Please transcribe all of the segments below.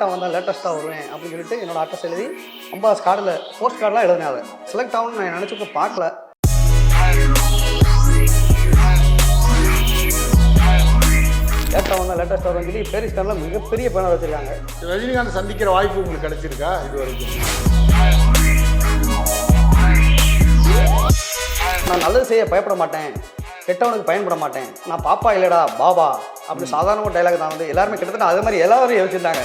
நான் வந்தால் லேட்டஸ்ட்டாக வருவேன் அப்படின்னு சொல்லிட்டு என்னோட அட்ரஸ் எழுதி அம்பாஸ் கார்டில் போஸ்ட் கார்டெலாம் எழுதினேன் அதை. செலக்ட் ஆகணும்னு நான் நினச்சிட்டு பார்க்கல. லேட்டாக வந்தால் லேட்டஸ்ட்டாக வரும்னு சொல்லி பேரிஸ் கார்டில் மிகப்பெரிய பேனர் வச்சுருக்காங்க. ரஜினிகாந்த் சந்திக்கிற வாய்ப்பு உங்களுக்கு கிடைச்சிருக்கா இது வரைக்கும் நான் நல்லது செய்ய பயப்பட மாட்டேன். கெட்டவனுக்கு பயன்பட மாட்டேன். நான் பாப்பா இல்லைடா பாபா அப்படி சாதாரண ஒரு டைலாக் தான் வந்து எல்லாருமே கிட்டத்தட்ட அது மாதிரி எல்லாரும் யோசிச்சிருந்தாங்க.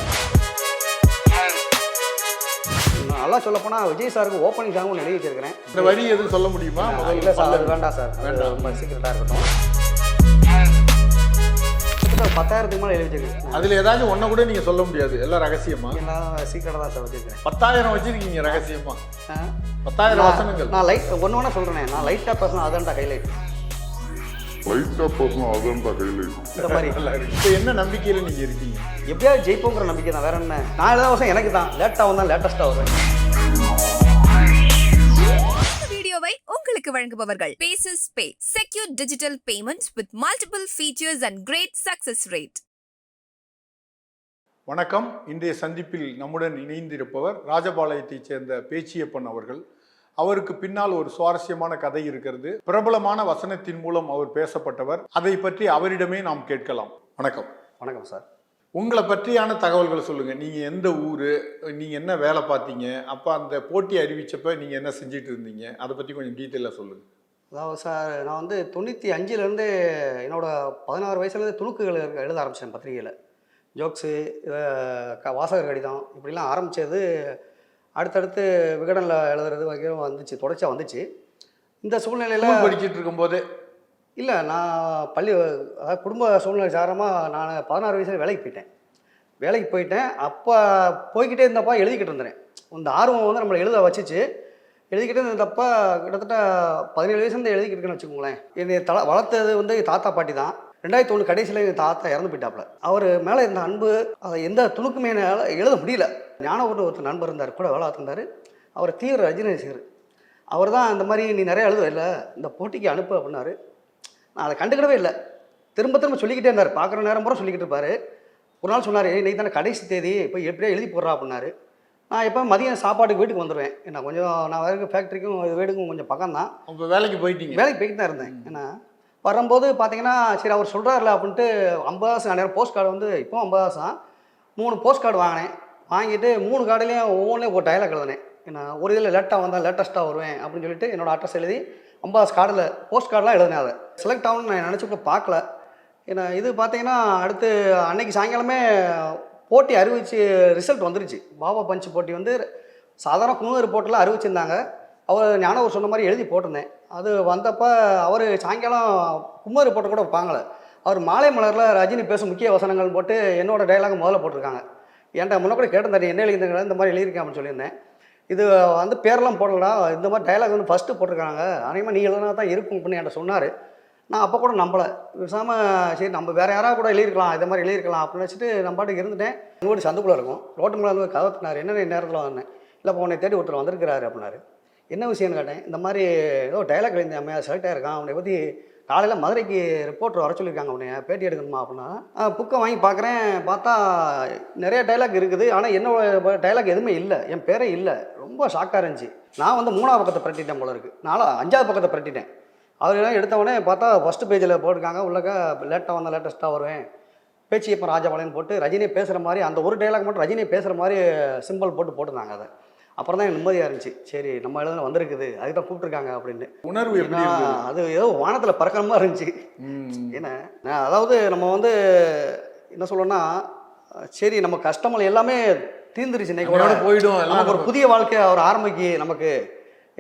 நல்லா சொல்லப் போனால் விஜய் சாருக்கு ஓப்பனிங் சாங் ஒன்று எழுதி வச்சிருக்கிறேன். இந்த வரி எதுவும் சொல்ல முடியுமா? இல்லை சார் அது வேண்டாம் சார். வேண்டாம். ரொம்ப சீக்கிரட்டாக இருக்கட்டும். பத்தாயிரத்துக்கு மேலே எழுதி வச்சிருக்கேன். அதுல ஏதாச்சும் ஒன்றை கூட நீங்க சொல்ல முடியாது. எல்லாம் ரகசியமா? எல்லாம் சீக்கிரட்டாக தான் சார் வச்சிருக்கேன். பத்தாயிரம் வச்சிருக்கீங்க ரகசியமா. பத்தாயிரம் வசனங்கள். நான் லைட் ஒன்று ஒன்றா சொல்கிறேன் நான் லைட்டாக பேசணும் அதான்டா ஹைலைட் லைட்டாக பேசணும் அதுதான் ஹைலைட் இந்த மாதிரி. இப்போ என்ன நம்பிக்கையில நீங்க இருக்கீங்க? எப்படியாவது ஜெயிப்போங்கிற நம்பிக்கை தான். வேற என்ன? நான் எழுத வருஷம் எனக்கு தான். லேட்டாக வந்தால் லேட்டஸ்ட்டாக வருவேன். இந்த வீடியோவை உங்களுக்கு வழங்குபவர்கள். Paces Pay secure digital payments with multiple features and great success rate வணக்கம். இன்றைய சந்திப்பில் நம்முடன் இணைந்திருப்பவர் ராஜபாளையத்தைச் சேர்ந்த பேச்சியப்பன் அவர்கள். அவருக்கு பின்னால் ஒரு சுவாரஸ்யமான கதை இருக்கிறது. பிரபலமான வசனத்தின் மூலம் அவர் பேசப்பட்டவர். அதை பற்றி அவரிடமே நாம் கேட்கலாம். வணக்கம். வணக்கம் சார். உங்களை பற்றியான தகவல்களை சொல்லுங்க. நீங்க எந்த ஊரு? நீங்க என்ன வேலை பார்த்தீங்க? அப்ப அந்த போட்டி அறிவிச்சப்ப நீங்க என்ன செஞ்சுட்டு இருந்தீங்க? அதை பத்தி கொஞ்சம் டீட்டெயிலாக சொல்லுங்க. அதாவது சார் நான் வந்து தொண்ணூற்றி அஞ்சுலேருந்து என்னோட பதினாறு வயசுலேருந்து துணுக்குகள் எழுத- எழுத ஆரம்பித்தேன் பத்திரிகையில். ஜோக்ஸு க வாசகர் கடிதம் இப்படிலாம் ஆரம்பித்தது அடுத்தடுத்து விகடனில் எழுதுறது வகையும் வந்துச்சு தொடர்ச்சியாக வந்துச்சு. இந்த சூழ்நிலையில் படிச்சிட்டு இருக்கும்போதே. இல்லை நான் பள்ளி அதாவது குடும்ப சூழ்நிலை சாரமாக நான் பதினாறு வயசுல வேலைக்கு போயிட்டேன். வேலைக்கு போயிட்டேன். அப்போ போய்கிட்டே இருந்தப்பா எழுதிக்கிட்டு இருந்தேன். இந்த ஆர்வம் வந்து நம்மளை எழுத வச்சுச்சு. எழுதிக்கிட்டே இருந்தப்ப கிட்டத்தட்ட பதினேழு வயசுலேருந்து எழுதிக்கிட்டு இருக்கேன்னு வச்சுக்கோங்களேன். என்னை தல வளர்த்தது வந்து தாத்தா பாட்டி தான். ரெண்டாயிரத்தி ஒன்று கடைசியில் எங்கள் தாத்தா இறந்து போயிட்டாப்புல. அவர் மேலே இருந்த அன்பு அதை எந்த துணுக்குமே என்னால் எழுத முடியல. ஞானவர்னு ஒருத்தர் நண்பர் இருந்தார் கூட வேலை பார்த்துருந்தார் அவர் தீவிர ரஜினி ரசிகர். அவர் தான் இந்த மாதிரி நீ நிறைய எழுதுவ இல்லை இந்த போட்டிக்கு அனுப்பு அப்படின்னாரு. நான் அதை கண்டுக்கிடவே இல்லை. திரும்ப திரும்ப சொல்லிக்கிட்டே இருந்தார். பார்க்குற நேரம் பூரா சொல்லிக்கிட்டு இருப்பாரு. ஒரு நாள் சொன்னார் இன்னைக்கு தானே கடைசி தேதி போய் எப்படியா எழுதி போடுறா அப்படின்னாரு. நான் எப்போ மதியம் சாப்பாட்டுக்கு வீட்டுக்கு வந்துடுவேன் ஏன்னா கொஞ்சம் நான் வரைக்கும் ஃபேக்ட்ரிக்கும் வீடுக்கும் கொஞ்சம் பக்கம் தான் அப்ப வேலைக்கு போயிட்டீங்க. வேலைக்கு போய்ட்டு தான் இருந்தேன். ஏன்னா வரும்போது பார்த்தீங்கன்னா சரி அவர் சொல்கிறாருல அப்படின்ட்டு ஐம்பது காசு போஸ்ட் கார்டு வந்து இப்போ ஐம்பது தான் மூணு போஸ்ட் கார்டு வாங்கினேன். வாங்கிட்டு மூணு கார்டுலேயும் ஒவ்வொன்றையும் ஒரு டைலாக் எழுதினேன். ஏன்னா ஒரு இதில் லேட்டாக வந்தால் லேட்டஸ்ட்டாக வருவேன் அப்படின்னு சொல்லிட்டு என்னோடய அட்ரஸ் எழுதி ஐம்பது கார்டில் போஸ்ட் கார்டெலாம் எழுதினேன் அதை. செலக்ட் ஆகணும்னு நான் நினச்சிட்டு பார்க்கல. ஏன்னா இது பார்த்தீங்கன்னா அடுத்து அன்னைக்கு சாயங்காலமே போட்டி அறிவிச்சு ரிசல்ட் வந்துருச்சு. பாபா பஞ்ச் போட்டி வந்து சாதாரண குமுத ரிப்போர்ட்டில் அறிவிச்சிருந்தாங்க. அவர் ஞானவர் சொன்ன மாதிரி எழுதி போட்டிருந்தேன். அது வந்தப்போ அவர் சாயங்காலம் குமரி போட்டு கூட வைப்பாங்களே அவர் மாலை மலரில் ரஜினி பேசும் முக்கிய வசனங்கள் போட்டு என்னோட டைலாக் முதல்ல போட்டிருக்காங்க. என்கிட்ட முன்ன கூட கேட்டிருந்தாரு என்ன எழுதிருந்தீங்க இந்த மாதிரி எழுதியிருக்கேன் அப்படின்னு சொல்லியிருந்தேன். இது வந்து பேரெல்லாம் போடலடா இந்த மாதிரி டைலாக் வந்து ஃபஸ்ட்டு போட்டிருக்காங்க. அதேமாதிரி நீ எழுதுனா தான் இருக்கும் அப்படின்னு என்கிட்ட சொன்னார். நான் அப்போ கூட நம்பலை. விசாமல் சரி நம்ம வேறு யாராவது கூட எழுதியிருக்கலாம் இதை மாதிரி எழுதியிருக்கலாம் அப்படின்னு வச்சுட்டு நம்ம பாட்டுக்கு இருந்துட்டேன். எங்கள் வீட்டு சந்துக்குள்ளே இருக்கும். ரோட்டு மேலே வந்து கதவுத்தினார் என்ன நேரத்தில் வந்தேன்? இல்லை உன்னை தேடி ஒருத்தர் வந்திருக்கிறாரு அப்படின்னாரு. என்ன விஷயம்னு கேட்டேன் இந்த மாதிரி ஏதோ டைலாக் எழுந்த அம்மையா செலக்ட் இருக்கான் அவனை பற்றி காலையில் மதுரைக்கு ரிப்போர்ட்டர் வர சொல்லியிருக்காங்க உன்னைய பேட்டி எடுக்கணுமா அப்படின்னா புக்கை வாங்கி பார்க்குறேன் பார்த்தா நிறைய டைலாக் இருக்குது ஆனால் என்னோட டைலாக் எதுவுமே இல்லை என் பேரே இல்லை. ரொம்ப ஷாக்காக இருந்துச்சு. நான் வந்து மூணாவது பக்கத்தை பிரட்டிட்டேன் போல இருக்குது நாலா அஞ்சாவது பக்கத்தை பிரட்டிட்டேன். அவர் எல்லாம் எடுத்தவொடனே பார்த்தா ஃபஸ்ட்டு பேஜில் போட்டிருக்காங்க உள்ளக்க லேட்டாக வந்தால் லேட்டஸ்ட்டாக வருவேன். பேச்சு இப்போ ராஜபாளையன் போட்டு ரஜினியை பேசுகிற மாதிரி அந்த ஒரு டைலாக் மட்டும் ரஜினியை பேசுகிற மாதிரி சிம்பிள் போட்டு போட்டிருந்தாங்க அதை. அப்புறம் தான் நிம்மதியாக இருந்துச்சு. சரி நம்ம எழுதுன வந்திருக்குது. அதுக்கு தான் கூப்பிட்ருக்காங்க அப்படின்னு. உணர்வு எப்படி ஏன்னா, அது ஏதோ வானத்தில் பறக்கிற மாதிரி இருந்துச்சு நான் அதாவது நம்ம வந்து என்ன சொல்லணும்னா சரி நம்ம கஷ்டங்கள் எல்லாமே தீர்ந்துருச்சு இன்னைக்கு போயிடும் நமக்கு ஒரு புதிய வாழ்க்கை அவர் ஆரம்பிக்கு நமக்கு.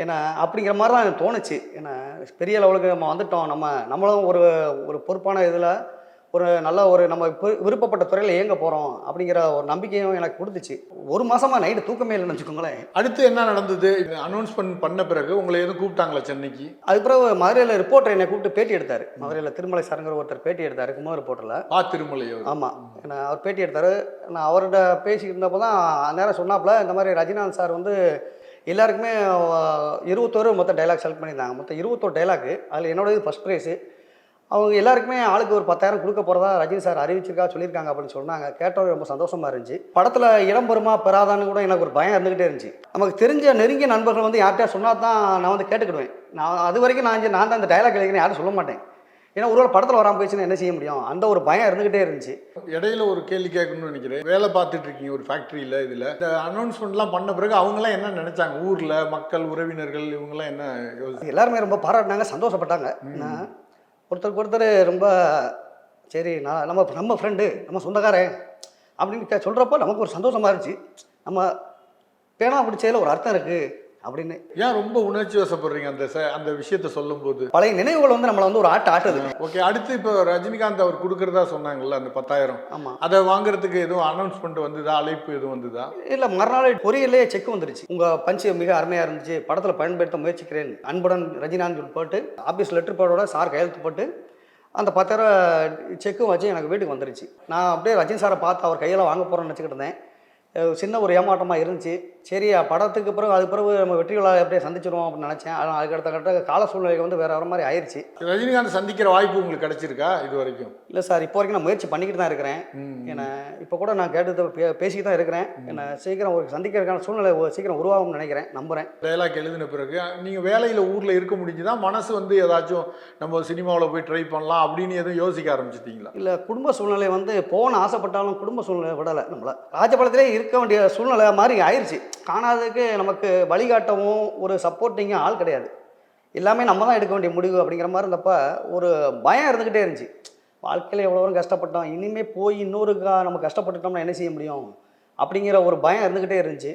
ஏன்னா அப்படிங்கிற மாதிரி தான் எனக்கு தோணுச்சு. ஏன்னா பெரிய லெவலுக்கு நம்ம வந்துட்டோம். நம்ம நம்மளும் ஒரு ஒரு பொறுப்பான இதில் ஒரு நல்ல ஒரு நம்ம விரு- விருப்பப்பட்ட துறையில் இயங்க போகிறோம் அப்படிங்கிற ஒரு நம்பிக்கையும் எனக்கு கொடுத்துச்சு. ஒரு மாசமா நைட்டு தூக்கமே இல்லைன்னு வச்சுக்கோங்களேன். அடுத்து என்ன நடந்தது? அனௌன்ஸ்மெண்ட் பண்ண பிறகு உங்களை எதுவும் கூப்பிட்டாங்களா சென்னைக்கு? அதுக்கு பிறகு மதுரையில் ரிப்போர்ட்டர் என்னை கூப்பிட்டு பேட்டி எடுத்தார். மதுரையில் திருமலை சாருங்கிற ஒருத்தர் பேட்டி எடுத்தார் குமார் ரிப்போர்ட்டரில் பா திருமலை அவர். ஆமாம் ஏன்னா அவர் பேட்டி எடுத்தார். நான் அவர்கிட்ட பேசிக்கிட்டு இருந்தப்போ தான் அந்நேரம் சொன்னாப்புல இந்த மாதிரி ரஜினிகாந்த் சார் வந்து எல்லாருக்குமே இருபத்தோரு மொத்தம் டைலாக் செலக்ட் பண்ணியிருந்தாங்க. மொத்தம் இருபத்தோரு டைலாக்கு அதில் என்னோட இது ஃபஸ்ட் ப்ரைஸு அவங்க எல்லாருக்குமே ஆளுக்கு ஒரு பத்தாயிரம் கொடுக்க போகிறதா ரஜினி சார் அறிவிச்சிருக்கா சொல்லியிருக்காங்க அப்படின்னு சொன்னாங்க. கேட்டோம் ரொம்ப சந்தோஷமா இருந்துச்சு. படத்தில் இடம் பெறுமா பெறாதான்னு கூட எனக்கு ஒரு பயம் இருந்துகிட்டே இருந்துச்சு. நமக்கு தெரிஞ்ச நெருங்கிய நண்பர்கள் வந்து யார்கிட்டயா சொன்னா தான் நான் வந்து கேட்டுக்கிடுவேன். நான் அது வரைக்கும் நான் நான் தான் இந்த டைலாக் எழுதிக்கிறேன் யாரும் சொல்ல மாட்டேன். ஏன்னா ஒருவேளை படத்தில் வராமல் போயிடுச்சுன்னா என்ன செய்ய முடியும்? அந்த ஒரு பயம் இருந்துகிட்டே இருந்துச்சு. இடையில ஒரு கேள்வி கேட்கணும்னு நினைக்கிறேன். வேலை பார்த்துட்டு இருக்கீங்க ஒரு ஃபேக்ட்ரியில் இதில். இந்த அனௌன்ஸ்மெண்ட்லாம் பண்ண பிறகு அவங்களாம் என்ன நினைச்சாங்க? ஊரில் மக்கள் உறவினர்கள் இவங்கெல்லாம் என்ன எல்லாருமே ரொம்ப பாராட்டினாங்க சந்தோஷப்பட்டாங்க. ஒருத்தருக்கு ஒருத்தர் ரொம்ப சரி நான் நம்ம நம்ம ஃப்ரெண்டு நம்ம சொந்தக்காரன் அப்படின்னு சொல்கிறப்போ நமக்கு ஒரு சந்தோஷமா இருந்துச்சு. நம்ம பேனா பிடிச்சதில் ஒரு அர்த்தம் இருக்குது அப்படின்னு. ஏன் ரொம்ப உணர்ச்சி வசப்படுறீங்க அந்த ச- அந்த விஷயத்த சொல்லும்போது? பழைய நினைவுகள் வந்து நம்மளை வந்து ஒரு ஆட்டு ஆட்டுது. ஓகே அடுத்து இப்போ ரஜினிகாந்த் அவர் கொடுக்கறதா சொன்னாங்கல்ல அந்த பத்தாயிரம். ஆமாம் அதை வாங்குறதுக்கு எதுவும் அனௌன்ஸ்மெண்ட் வந்ததா? அழைப்பு எதுவும் வந்ததா? இல்லை மறுநாள் பொரியல்லே செக் வந்துருச்சு. உங்கள் பஞ்சு மிக அருமையாக இருந்துச்சு. படத்தில் பயன்படுத்த முயற்சிக்கிறேன். அன்புடன் சொல்லி போட்டு ஆஃபீஸ் லெட்டர் பேடோட சார் கையெழுத்து போட்டு அந்த பத்தாயிரம் செக்கும் வச்சு எனக்கு வீட்டுக்கு வந்துருச்சு. நான் அப்படியே ரஜினி சாரை பார்த்து அவர் கையில் வாங்க போகிறேன்னு நினச்சிக்கிட்டு இருந்தேன். சின்ன ஒரு ஏமாற்றமாக இருந்துச்சு. சரி படத்துக்கு பிறகு அது பிறகு நம்ம வெற்றிகளை எப்படியே சந்திச்சிருவோம் அப்படின்னு நினச்சேன். ஆனால் அதுக்கு அடுத்த கட்ட கால சூழ்நிலைகள் வந்து வேற வேறு மாதிரி ஆயிடுச்சு ரஜினிகாந்த் சந்திக்கிற வாய்ப்பு உங்களுக்கு கிடைச்சிருக்கா இது வரைக்கும்? இல்லை சார் இப்போ வரைக்கும் நான் முயற்சி பண்ணிக்கிட்டு தான் இருக்கிறேன். ஏன்னா இப்போ கூட நான் கேட்டு பேசிக்கிட்டு தான் இருக்கிறேன். என்ன சீக்கிரம் ஒரு சந்திக்கிறதுக்கான சூழ்நிலை சீக்கிரம் உருவாகும்னு நினைக்கிறேன். நம்புகிறேன் டைலாக் எழுதின பிறகு நீங்கள் வேலையில் ஊரில் இருக்க முடிஞ்சுதா? மனசு வந்து ஏதாச்சும் நம்ம சினிமாவில் போய் ட்ரை பண்ணலாம் அப்படின்னு எதுவும் யோசிக்க ஆரம்பிச்சிட்டீங்களா? இல்லை குடும்ப சூழ்நிலை வந்து போன ஆசைப்பட்டாலும் குடும்ப சூழ்நிலை விடலை. நம்மளை ராஜபாளத்திலே இருக்க வேண்டிய சூழ்நிலை மாதிரி ஆயிடுச்சு காணாததுக்கு நமக்கு வழிகாட்டவும் ஒரு சப்போர்ட்டிங்கும் ஆள் கிடையாது. எல்லாமே நம்ம தான் எடுக்க வேண்டிய முடிவு அப்படிங்கிற மாதிரி இருந்தப்போ ஒரு பயம் இருந்துக்கிட்டே இருந்துச்சு. வாழ்க்கையில் எவ்வளோ வரும் கஷ்டப்பட்டோம் இனிமேல் போய் இன்னொருக்கா நம்ம கஷ்டப்பட்டுட்டோம்னா என்ன செய்ய முடியும்? அப்படிங்கிற ஒரு பயம் இருந்துக்கிட்டே இருந்துச்சு.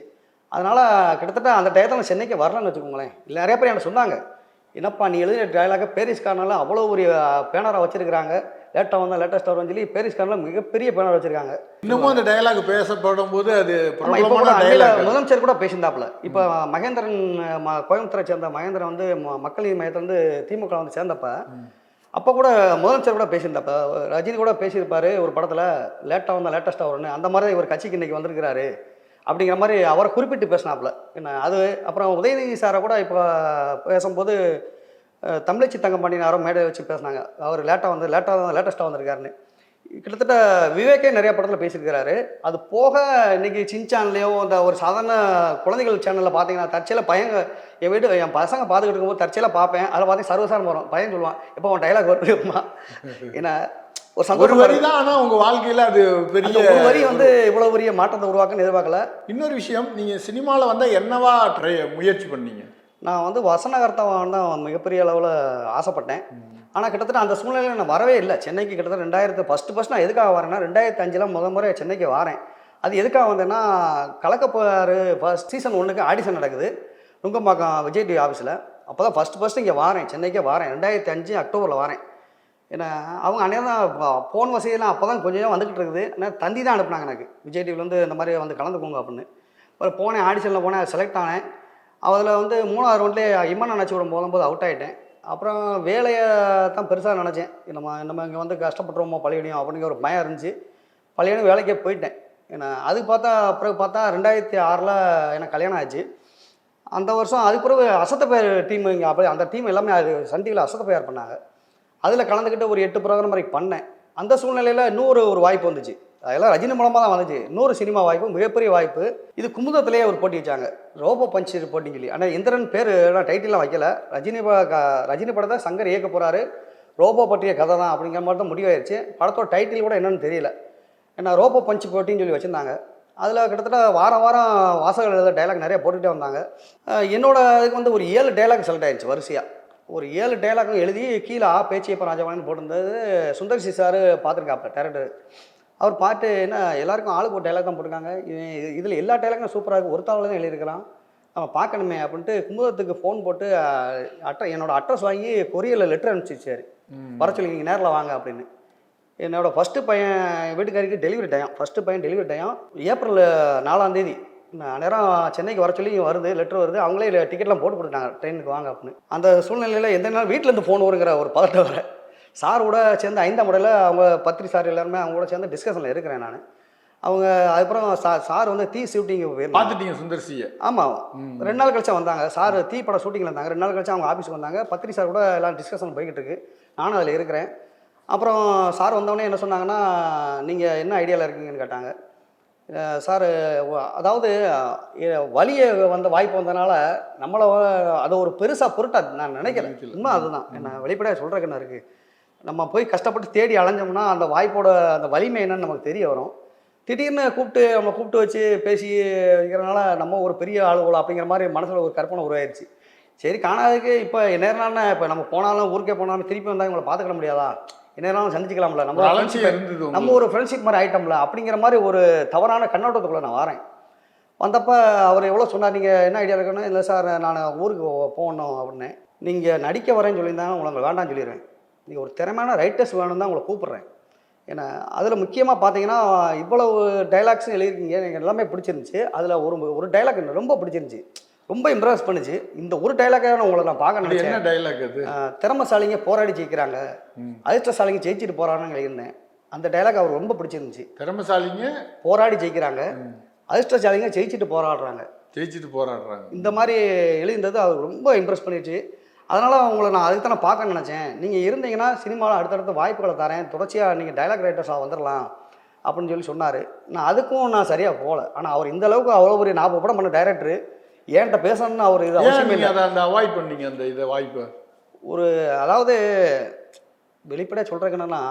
அதனால் கிட்டத்தட்ட அந்த டயத்தில் நான் சென்னைக்கு வரலன்னு வச்சுக்கோங்களேன். இல்லை நிறைய பேர் என்ன சொன்னாங்க என்னப்பா நீ எழுதின டைலாக பேரிஸ்காரனால அவ்வளோ ஒரு பேனராக வச்சுருக்கிறாங்க. லேட்டாக வந்தால் லேட்டஸ்ட் வரும்னு சொல்லி பேரிஸ்காரனில் மிகப்பெரிய பேனர் வச்சிருக்காங்க. இன்னமும் அந்த டைலாக் பேசப்படும் போது அது முதலமைச்சர் கூட பேசியிருந்தாப்புல. இப்போ மகேந்திரன் ம- கோயம்புத்தூரை சேர்ந்த மகேந்திரன் வந்து மக்கள் நீதி மையத்துல இருந்து திமுக வந்து சேர்ந்தப்ப அப்போ கூட முதலமைச்சர் கூட பேசியிருந்தப்ப ரஜினி கூட பேசியிருப்பாரு ஒரு படத்தில் லேட்டாக வந்தால் லேட்டஸ்ட்டாக வரும்னு அந்த மாதிரி இவர் கட்சிக்கு இன்னைக்கு வந்திருக்கிறாரு அப்படிங்கிற மாதிரி அவரை குறிப்பிட்டு பேசினாப்புல. என்ன அது அப்புறம் உதயநிதி சாரை கூட இப்போ பேசும்போது தமிழச்சி தங்கப்பாண்டியனாரோ மேடை வச்சு பேசினாங்க. அவர் லேட்டாக வந்து லேட்டாக லேட்டஸ்ட்டாக வந்திருக்காருன்னு. கிட்டத்தட்ட விவேக்கே நிறைய படத்தில் பேசியிருக்கிறாரு. அது போக இன்னைக்கு சின்சான்லேயோ இந்த ஒரு சாதாரண குழந்தைகள் சேனலில் பார்த்தீங்கன்னா தற்செயலாக பையன் என் வீட்டு என் பசங்க பார்த்துக்கிட்டு இருக்கும்போது தற்செயலாக பார்ப்பேன் அதில் பார்த்தீங்கன்னா சர்வசாரம் வரும். பையன் சொல்லுவான் எப்போ அவன் டைலாக் வருமா? ஏன்னா ஒரு சந்தோஷம் வரி தான் ஆனா உங்க வாழ்க்கையில அது பெரிய அந்த ஒரு வரி வந்து இவ்வளோ பெரிய மாற்றத்தை உருவாக்குன்னு எதிர்பார்க்கல. இன்னொரு விஷயம் நீங்க சினிமால வந்தா என்னவா ட்ரை முயற்சி பண்ணீங்க? நான் வந்து வசனகர்த்தாவான் தான் மிகப்பெரிய அளவில் ஆசைப்பட்டேன். ஆனால் கிட்டத்தட்ட அந்த சூழ்நிலையில் நான் வரவே இல்லை. சென்னைக்கு கிட்டத்தட்ட ரெண்டாயிரத்து ஃபஸ்ட்டு ஃபஸ்ட் நான் எதுக்காக வரேன்னா ரெண்டாயிரத்து அஞ்சில் முத முறை சென்னைக்கு வரேன். அது எதுக்காக வந்தேன்னா கலக்கப்பாறு ஃபஸ்ட் சீசன் ஒன்றுக்கு ஆடிஷன் நடக்குது. நுங்கம்பாக்கம் விஜய் டிவி ஆஃபீஸில் அப்போ தான் ஃபஸ்ட்டு ஃபஸ்ட்டு இங்கே வரேன். சென்னைக்கே வரேன். ரெண்டாயிரத்தி அஞ்சு அக்டோபரில் வரேன். ஏன்னா அவங்க அந்நேரம் தான் ஃபோன் வசதியெல்லாம் அப்போ தான் கொஞ்சம் கொஞ்சம் வந்துக்கிட்டு இருக்குது. ஆனால் தந்தி தான் அனுப்புனாங்க எனக்கு. விஜய் டிவிலேருந்து இந்த மாதிரி வந்து கலந்துக்கோங்க அப்படின்னு. அப்புறம் போனேன் ஆடிஷனில் போனேன் செலக்ட் ஆனேன். அதில் வந்து மூணாவது ரவுண்ட்லேயே இம்மன் நினச்சி விடும் போகும்போது அவுட் ஆகிட்டேன் அப்புறம் வேலையை தான் பெருசாக நினச்சேன். நம்ம நம்ம இங்கே வந்து கஷ்டப்பட்டுருவோமோ பழையடியும் அப்படிங்கிற ஒரு பயம் இருந்துச்சு. பழையனும் வேலைக்கே போயிட்டேன். ஏன்னா அது பார்த்தா பிறகு பார்த்தா ரெண்டாயிரத்தி ஆறில் எனக்கு கல்யாணம் ஆச்சு. அந்த வருஷம் அதுக்கு பிறகு அசத்த பெயர் டீம் இங்கே அப்படி அந்த டீம் எல்லாமே அது சன் டிவியில் அசத்த பெயர் பண்ணாங்க. அதில் கலந்துக்கிட்டு ஒரு எட்டு ப்ரோக்ராம் வரைக்கும் பண்ணேன். அந்த சூழ்நிலையில் இன்னொரு ஒரு வாய்ப்பு வந்துச்சு. அதெல்லாம் ரஜினி மூலமாக தான் வந்துச்சு. இன்னொரு சினிமா வாய்ப்பு மிகப்பெரிய வாய்ப்பு. இது குமுதத்திலேயே ஒரு போட்டி வச்சாங்க. ரோபோ பஞ்ச் போட்டின்னு சொல்லி. ஆனால் இந்திரன் பேர் டைட்டிலாம் வைக்கல. ரஜினி ரஜினி படத்தை சங்கர் இயக்க போகிறாரு ரோபோ பற்றிய கதை தான் அப்படிங்கிற மாதிரி தான் முடிவாயிருச்சு. படத்தோட டைட்டில் கூட என்னன்னு தெரியல. ஏன்னா ரோபோ பஞ்ச் போட்டின்னு சொல்லி வச்சுருந்தாங்க. அதில் கிட்டத்தட்ட வாரம் வாரம் வாசகர்கள் எழுத டைலாக் நிறைய போட்டுக்கிட்டே வந்தாங்க. என்னோட இதுக்கு வந்து ஒரு ஏழு டைலாக் செலக்ட் ஆயிடுச்சு வரிசையாக ஒரு ஏழு டைலாக்கும் எழுதி கீழே ஆ பேச்சியப்ப ராஜபாலன் போட்டிருந்தது. சுந்தர் சி சார் பார்த்துருக்காப்ப டேரக்டர் அவர் பாட்டு என்ன எல்லாருக்கும் ஆளுக்கு ஒரு டைலாக் தான் போட்டிருக்காங்க. இதில் எல்லா டைலாக்கும் சூப்பராக இருக்குது ஒரு தாளில் தான் எழுதியிருக்கலாம். நம்ம பார்க்கணுமே அப்படின்ட்டு குமுதத்துக்கு ஃபோன் போட்டு அஹ், அட்ர என்னோட அட்ரஸ் வாங்கி கொரியரில் லெட்டர் அனுப்பிச்சிச்சாரு வர சொல்லி நீங்கள் நேரில் வாங்க அப்படின்னு. என்னோட ஃபஸ்ட்டு பையன் வீட்டுக்காரிக்கு டெலிவரி டைம் ஃபஸ்ட்டு பையன் டெலிவரி டைம் ஏப்ரல் நாலாம் தேதி. நான் நேரம் சென்னைக்கு வர சொல்லி வருது லெட்டர் வருது. அவங்களே டிக்கெட்லாம் போட்டு கொடுத்தாங்க ட்ரெயினுக்கு வாங்க அப்படின்னு. அந்த சூழ்நிலையில் எந்த நாள் வீட்டிலேருந்து ஃபோன் வருங்கிற ஒரு பதட்டம் வர சார் கூட சேர்ந்து ஐந்தாம் முறையில் அவங்க பத்திரி சார் எல்லாருமே அவங்க கூட சேர்ந்து டிஸ்கஷனில் இருக்கிறேன் நான். அவங்க அதுக்கப்புறம் சார் சார் வந்து தீ ஷூட்டிங் பார்த்துட்டீங்க சுந்தர்சியை. ஆமாம் ரெண்டு நாள் கழிச்சா வந்தாங்க. சார் தீ படம் ஷூட்டிங்கில் இருந்தாங்க. ரெண்டு நாள் கழிச்சு அவங்க ஆஃபீஸுக்கு வந்தாங்க. பத்திரி சார் கூட எல்லாம் டிஸ்கஷன் போய்கிட்டு இருக்கு நானும் அதில் இருக்கிறேன். அப்புறம் சார் வந்தோடனே என்ன சொன்னாங்கன்னா நீங்கள் என்ன ஐடியாவில் இருக்கீங்கன்னு கேட்டாங்க. சார் அதாவது வலிய வந்த வாய்ப்பு வந்தனால நம்மளை அதை ஒரு பெருசாக பொருட்டா நான் நினைக்கிறேன் நினைக்கல. உண்மை அதுதான். என்ன வெளிப்படையாக சொல்கிறக்கு என்ன இருக்குது நம்ம போய் கஷ்டப்பட்டு தேடி அலைஞ்சோம்னா அந்த வாய்ப்போட அந்த வலிமை என்னன்னு நமக்கு தெரிய வரும். திடீர்னு கூப்பிட்டு நம்ம கூப்பிட்டு வச்சு பேசி வைக்கிறனால நம்ம ஒரு பெரிய ஆளு போல அப்படிங்கிற மாதிரி மனசில் ஒரு கற்பனை உருவாயிருச்சு. சரி காணாததுக்கு இப்போ நேரம் இப்போ நம்ம போனாலும் ஊருக்கே போனாலும் திருப்பி வந்தால் இவங்களை பார்த்துக்கிட முடியாதா? நேரம் சந்திச்சுக்கலாம்ல. நம்ம இருந்தது நம்ம. ஒரு ஃப்ரெண்ட்ஷிப் மாதிரி ஐட்டம்ல அப்படிங்கிற மாதிரி ஒரு தவறான கண்ணோட்டத்துக்குள்ளே நான் வரேன். வந்தப்போ அவர் எவ்வளோ சொன்னார் நீங்கள் என்ன ஐடியா இருக்குன்னு இல்லை சார் நான் ஊருக்கு போகணும் அப்படின்னு நீங்கள் நடிக்க வரேன்னு சொல்லியிருந்தாங்க உங்களை வேண்டாம்னு சொல்லிடுறேன். நீங்கள் ஒரு திறமையான ரைட்டர்ஸ் வேணும் தான் உங்களை கூப்பிட்றேன். ஏன்னா அதில் முக்கியமாக பார்த்தீங்கன்னா இவ்வளவு டைலாக்ஸும் எழுதிருக்கீங்க எனக்கு எல்லாமே பிடிச்சிருந்துச்சு. அதில் ஒரு ஒரு டைலாக் ரொம்ப பிடிச்சிருந்துச்சு. ரொம்ப இம்ப்ரெஸ் பண்ணுச்சு. இந்த ஒரு டைலாக்காக நான் உங்களை நான் பார்க்க நினைச்சேன் என்ன டைலாக் அது? திறமைசாலிங்க போராடி ஜெயிக்கிறாங்க. அதிர்ஷ்டசாலிங்க ஜெயிச்சிட்டு போறாங்கன்னு எழுதியிருந்தேன். அந்த டைலாக் அவர் ரொம்ப பிடிச்சிருந்துச்சு. திறமைசாலிங்க? போராடி ஜெயிக்கிறாங்க. அதிர்ஷ்டசாலிங்க ஜெயிச்சிட்டு போராடுறாங்க. ஜெயிச்சுட்டு போராடுறாங்க. இந்த மாதிரி எழுதினது அவர் ரொம்ப இம்ப்ரெஸ் பண்ணிடுச்சு. அதனால் உங்களை நான் அதுக்கு தான் பார்க்க நினச்சேன். நீங்கள் இருந்தீங்கன்னா சினிமாவில் அடுத்தடுத்த வாய்ப்புகளை தரேன். தொடர்ச்சியாக நீங்கள் டைலாக் ரைட்டர்ஸாக வந்துடலாம் அப்படின்னு சொல்லி சொன்னார். நான் அதுக்கும் நான் சரியாக போகல. ஆனால் அவர் இந்த அளவுக்கு அவ்வளோ பெரிய நாற்பது படம் பண்ண டைரக்டர் என்கிட்ட பேசணும்னு அவர் இது அவசியமே நீங்க இல்லை. அதை அந்த அவாய்ட் பண்ணீங்க அந்த இதை வாய்ப்பை? ஒரு அதாவது வெளிப்படையாக சொல்கிறதுக்கு என்னன்னா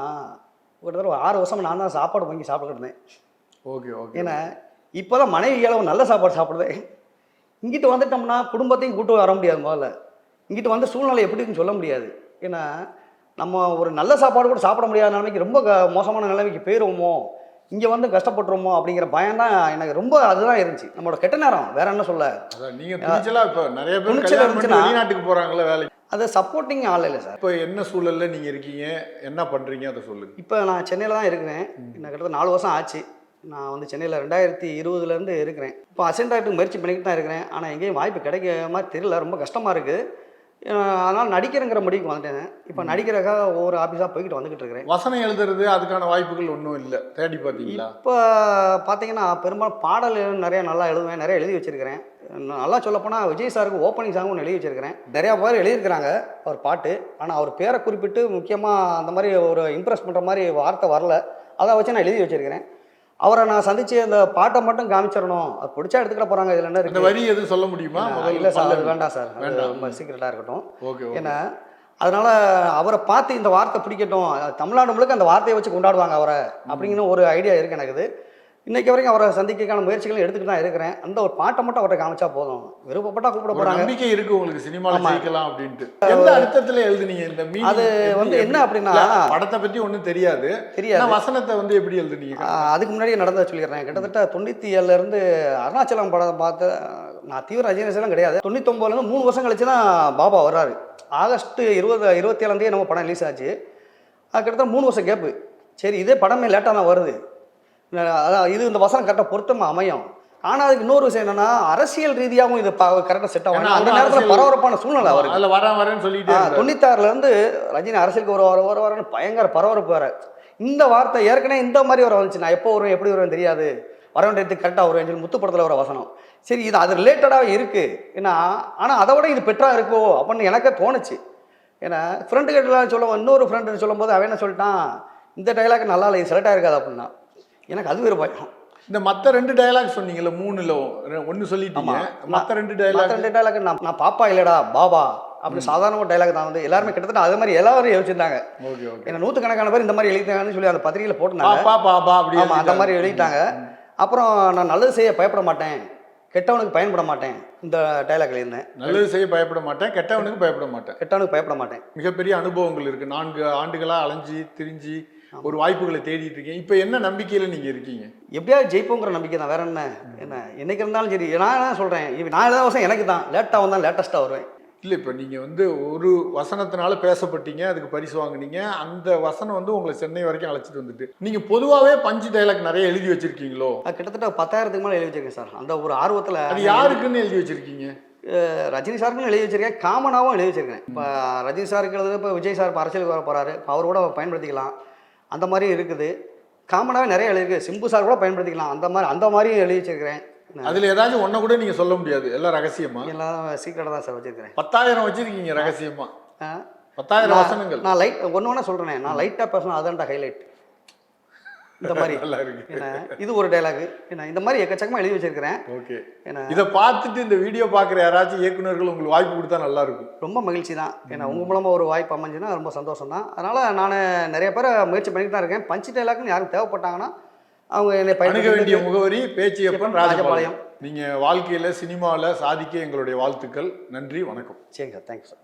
ஒரு தடவை ஒரு ஆறு வருஷம் நான் தான் சாப்பாடு வாங்கி சாப்பிட்டுக்கிட்டு இருந்தேன். Okay okay. ஏன்னா இப்போ தான் மனைவி அளவு நல்ல சாப்பாடு சாப்பிடுதேன் இங்கிட்டு வந்துட்டோம்னா குடும்பத்தையும் கூட்டு வர முடியாது முதல்ல. இங்கிட்டு வந்த சூழ்நிலை எப்படி இருக்குன்னு சொல்ல முடியாது. ஏன்னா நம்ம ஒரு நல்ல சாப்பாடு கூட சாப்பிட முடியாத நிலைமைக்கு ரொம்ப க- மோசமான நிலைமைக்கு போயிடுவோமோ இங்கே வந்து கஷ்டப்பட்டுருமோ? அப்படிங்கிற பயம் தான் எனக்கு ரொம்ப அதுதான் இருந்துச்சு. நம்மளோட கெட்ட நேரம் வேற என்ன சொல்ல? அதான் நீங்க துணிச்சலா இப்ப நிறைய பேர் வெளிநாட்டுக்கு போறாங்கல்ல வேலைக்கு. அது சப்போர்ட்டிங் ஆள் இல்லை சார். இப்போ என்ன சூழல்ல நீங்க இருக்கீங்க? என்ன பண்றீங்க? அதை சொல்லுங்க. இப்போ நான் சென்னையில் தான் இருக்கிறேன். இன்னும் கிட்டத்தட்ட நாலு வருஷம் ஆச்சு. நான் வந்து சென்னையில் ரெண்டாயிரத்தி இருபதுலேருந்து இருக்கிறேன். இப்போ அசென்ட் ஆகிட்டு முயற்சி பண்ணிக்கிட்டு தான் இருக்கிறேன். ஆனால் எங்கேயும் வாய்ப்பு கிடைக்க மாதிரி தெரியல. ரொம்ப கஷ்டமாக இருக்குது அதனால் நடிக்கிறேங்கிற முடிவுக்கு வந்துட்டேன். இப்போ நடிக்கிறக்காக ஒவ்வொரு ஆஃபீஸாக போய்கிட்டு வந்துக்கிட்டு இருக்கிறேன். வசனம் எழுதுறது அதுக்கான வாய்ப்புகள் ஒன்றும் இல்லை. தேடி பார்த்தீங்களா? இப்போ பார்த்தீங்கன்னா பெரும்பாலும் பாடல் நிறையா நல்லா எழுதுவேன் நிறைய எழுதி வச்சிருக்கிறேன். நல்லா சொல்லப்போனால் விஜய் சாருக்கு ஓப்பனிங் சாங் ஒன்று எழுதி வச்சிருக்கிறேன். நிறையா பேர் எழுதியிருக்கிறாங்க அவர் பாட்டு. ஆனால் அவர் பேரை குறிப்பிட்டு முக்கியமாக அந்த மாதிரி ஒரு இம்ப்ரெஸ் பண்ணுற மாதிரி வார்த்தை வரல. அதை வச்சு நான் எழுதி வச்சிருக்கிறேன். அவரை நான் சந்திச்சு அந்த பாட்டை மட்டும் காமிச்சிடணும். அது பிடிச்சா எடுத்துக்கிட போகிறாங்க இதில் என்ன இருக்கு? வரி எதுவும் சொல்ல முடியுமா? இல்லை சார் அது வேண்டாம் சார். ரொம்ப சீக்கிரட்டாக இருக்கட்டும். ஏன்னா அதனால அவரை பார்த்து இந்த வார்த்தை பிடிக்கட்டும். தமிழ்நாடு முழுக்க அந்த வார்த்தையை வச்சு கொண்டாடுவாங்க அவரை. அப்படிங்கிற ஒரு ஐடியா இருக்கு எனக்கு இன்னைக்கு வரைக்கும் அவரை சந்திக்கிறதுக்கான முயற்சிகளும் எடுத்துக்கிட்டு தான் இருக்கிறேன். அந்த ஒரு பாட்டை மட்டும் அவர்கிட்ட காமிச்சா போதும். விருப்பப்பட்டா கூப்பிட போறாங்க. நம்பிக்கை இருக்கு உங்களுக்கு சினிமால ஆமா. ஜெயிக்கலாம் அப்படின்ட்டு. எந்த அர்த்தத்துல எழுதுனீங்க? இந்த meaning அது வந்து என்ன அப்படின்னா- படத்தை பத்தி ஒண்ணும் தெரியாது. தெரியாது. வசனத்தை வந்து எப்படி எழுதுனீங்க? அதுக்கு முன்னாடியே நடந்ததை சொல்லிடுறேன். கிட்டத்தட்ட தொண்ணூற்றி ஏழுலேருந்து அருணாச்சலம் படம் பார்த்து நான் தீவிர ரஜினிஸ்லாம் கிடையாது. தொண்ணூத்தொம்பதுலேருந்து மூணு வருஷம் கழிச்சு தான் பாபா வர்றாரு. ஆகஸ்ட் இருபது இருபத்தி ஏழாந்தேதி நம்ம படம் ரிலீஸ் ஆச்சு. அது கிட்டத்தட்ட மூணு வருஷம் கேப்பு சரி இதே படமே லேட்டாக தான் வருது. அதான் இது இந்த வசனம் கரெக்டாக பொருத்தமாக அமையும். ஆனால் அதுக்கு இன்னொரு விஷயம் என்னன்னா அரசியல் ரீதியாகவும் இது கரெக்டாக செட் ஆகும். அந்த நேரத்தில் பரபரப்பான சூழ்நிலை அவருக்கு. அதுல வரேன் வரேன்னு சொல்லிட்டே இருந்தாரு. தொண்ணூத்தாறுல இருந்து ரஜினி அரசியலுக்கு ஒரு வர ஒரு வரன்னு பயங்கர பரபரப்பு வேற. இந்த வார்த்தை ஏற்கனவே இந்த மாதிரி வர வந்துச்சு. நான் எப்போ வருவேன் எப்படி வருவேன் தெரியாது. வர வேண்டியது கரெக்டாக வருவேன் சொல்லி முத்து படத்தில் வர வசனம். சரி இது அது ரிலேட்டடாக இருக்கு. ஏன்னா ஆனால் அதை விட இது பெட்டரா இருக்கோ அப்படின்னு எனக்கே தோணுச்சு. ஏன்னா ஃப்ரெண்டு கிட்டலாம் சொல்ல இன்னொரு ஃப்ரெண்டு சொல்லும்போது அவன் என்ன சொல்லிட்டான் இந்த டைலாக் நல்லா இல்லை செலக்ட் ஆயிருக்காது அப்படின்னா. எனக்கு அது ஒரு பயம். இந்த மத்த ரெண்டு டயலாக் சொன்னீங்கல்ல மூணுல ஒன்னு சொல்லிட்டீங்க. மத்த ரெண்டு மற்ற டயலாக் ரெண்டு டைலாக் நான் நான் பாப்பா இல்லடா பாபா அப்படி சாதாரண ஒரு டைலாக் தான் வந்து எல்லாருமே கிட்டத்தட்ட அதே மாதிரி எல்லாரும் யோசிச்சிருந்தாங்க ஓகே ஓகே. ஏன்னா நூற்றுக்கணக்கான பேர் இந்த மாதிரி எழுதிட்டாங்கன்னு சொல்லி அந்த பத்திரிகையில் போட்டுனாங்க பாப்பா அப்படி ஆமாம் அந்த மாதிரி எழுதிட்டாங்க. அப்புறம் நான் நல்லது செய்ய பயப்பட மாட்டேன். கெட்டவனுக்கு பயன்பட மாட்டேன் இந்த டைலாக் எழுதினேன் நல்லது செய்ய பயப்பட மாட்டேன் கெட்டவனுக்கு பயப்பட மாட்டேன். கெட்டவனுக்கு பயப்பட மாட்டேன். மிகப்பெரிய அனுபவங்கள் இருக்கு. நான்கு ஆண்டுகளா அலைஞ்சு திரிஞ்சு ஒரு வாய்ப்புகளை தேடிட்டு இருக்கீங்க இப்போ என்ன நம்பிக்கையில நீங்க இருக்கீங்க? எப்படியாவது ஜெயிப்போங்கிற நம்பிக்கை தான். வேற என்ன? என்ன? என்னைக்கு இருந்தாலும் சரி. நான் என்ன சொல்கிறேன் நான் எழுத வருஷம் எனக்கு தான். லேட்டாக வந்தால் லேட்டஸ்ட்டாக வருவேன். இல்ல இப்ப நீங்க வந்து ஒரு வசனத்தினால பேசப்பட்டீங்க அதுக்கு பரிசு வாங்குனீங்க. அந்த வசனம் வந்து உங்களை சென்னை வரைக்கும் அழைச்சிட்டு வந்துட்டு நீங்க பொதுவாவே பஞ்சு டைலாக் நிறைய எழுதி வச்சிருக்கீங்களோ? கிட்டத்தட்ட பத்தாயிரத்துக்கு மேலே எழுதி வச்சிருக்கேன் சார். அந்த ஒரு ஆர்வத்தில் அது யாருக்குன்னு எழுதி வச்சிருக்கீங்க? ரஜினி சாருக்கும் எழுதி வச்சிருக்கேன். காமனாகவும் எழுதி வச்சிருக்கேன். இப்போ ரஜினி சாருக்கு எழுதுறது இப்போ விஜய் சார் இப்போ அரசியலுக்கு வர போகிறாரு இப்போ அவர் கூட பயன்படுத்திக்கலாம். அந்த மாதிரி இருக்குது. காமனாகவே நிறைய எழுதிருக்கு சிம்பு சார் கூட பயன்படுத்திக்கலாம். அந்த மாதிரி அந்த மாதிரியும் எழுதி வச்சிருக்கிறேன். அதுல ஏதாச்சும் ஒன்ன கூட நீங்க சொல்ல முடியாது. எல்லாம் ரகசியமா? எல்லாம் சீக்கிரட்டாக தான் சார் வச்சிருக்கிறேன். பத்தாயிரம் வச்சிருக்கீங்க ரகசியமா? பத்தாயிரம் வசனங்கள். நான் லைட் ஒன்று ஒன்றா சொல்கிறேனே நான் லைட்டாக பேசணும் அதான்டா ஹைலைட் இந்த மாதிரி. இது ஒரு டைலாக் என்ன இந்த மாதிரி எக்கச்சக்கமாக எழுதி வச்சிருக்கிறேன். ஓகே. என்ன இதை பார்த்துட்டு இந்த வீடியோ பார்க்குற யாராச்சும் இயக்குனர்கள் உங்களுக்கு வாய்ப்பு கொடுத்தா நல்லா இருக்கும். ரொம்ப மகிழ்ச்சி தான். ஏன்னா உங்கள் மூலமாக ஒரு வாய்ப்பு அமைஞ்சுன்னா ரொம்ப சந்தோஷம் தான். அதனால் நான் நிறைய பேரை முயற்சி பண்ணிட்டு தான் இருக்கேன். பஞ்சு டைலாக்னு யாரும் தேவைப்பட்டாங்கன்னா அவங்க என்னை அணுக வேண்டிய முகவரி பேச்சியப்பன் ராஜபாளையம். ராஜபாளையம். நீங்க வாழ்க்கையில சினிமாவில் சாதிக்க எங்களுடைய வாழ்த்துக்கள். நன்றி வணக்கம். சரிங்க சார். Thank you sir